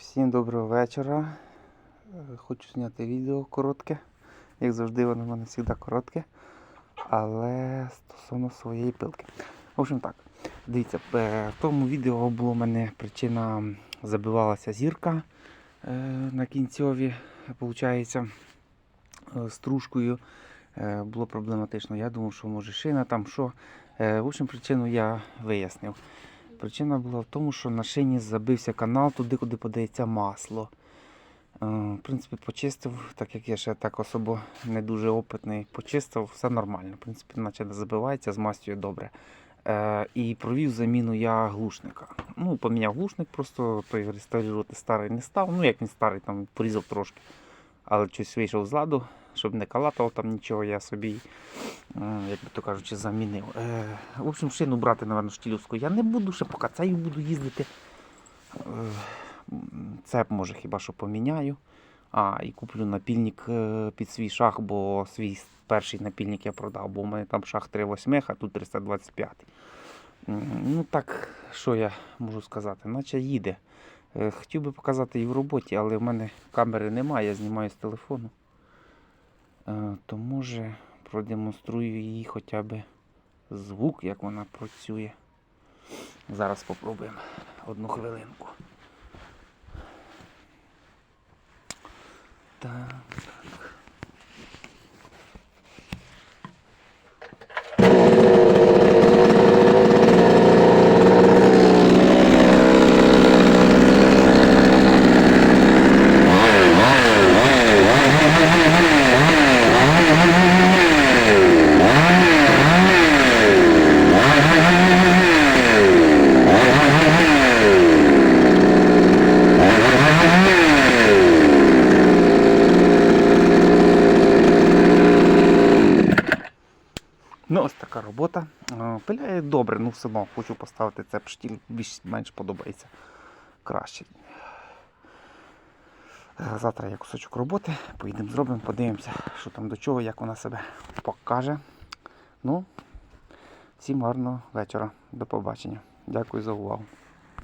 Всім доброго вечора. Е, Хочу зняти відео коротке. Як завжди, воно в мене завжди коротке. Але стосовно своєї пилки. В общем так, дивіться, е, в тому відео була в мене причина забивалася зірка е, на кінцьові, виходить, стружкою. Було проблематично. Я думав, що може шина там що. В общем, причину я вияснив. Причина була в тому, що на шині забився канал туди, куди подається масло. Е, В принципі, почистив, так як я ще так особо не дуже опитний, почистив, все нормально. В принципі, наче не забивається, змастює добре. Е, і провів заміну я глушника. Ну, поміняв глушник, просто той реставрувати старий не став. Ну, як він старий, там порізав трошки. Але щось вийшов з ладу, щоб не калатав там нічого, я собі, е, як би то кажучи, замінив. Е, в общем, шину брати, напевно, штілівську я не буду, ще поки цею буду їздити. Е, Цеп може хіба що поміняю. А, і куплю напільник під свій шах, бо свій перший напільник я продав, бо у мене там шах 3,8, а тут 325. Ну так, що я можу сказати? Наче їде. Хотів би показати її в роботі, але в мене камери немає, я знімаю з телефону. Е, То може продемонструю її хоча б звук, як вона працює. Зараз спробуємо одну хвилинку. Так. Ну, ось така робота. Пиляє добре, ну все одно хочу поставити це штіль, більш-менш подобається краще. Е, Завтра є кусочок роботи, поїдемо зробимо, подивимося, що там до чого, як вона себе покаже. Ну, всім гарного вечора. До побачення. Дякую за увагу.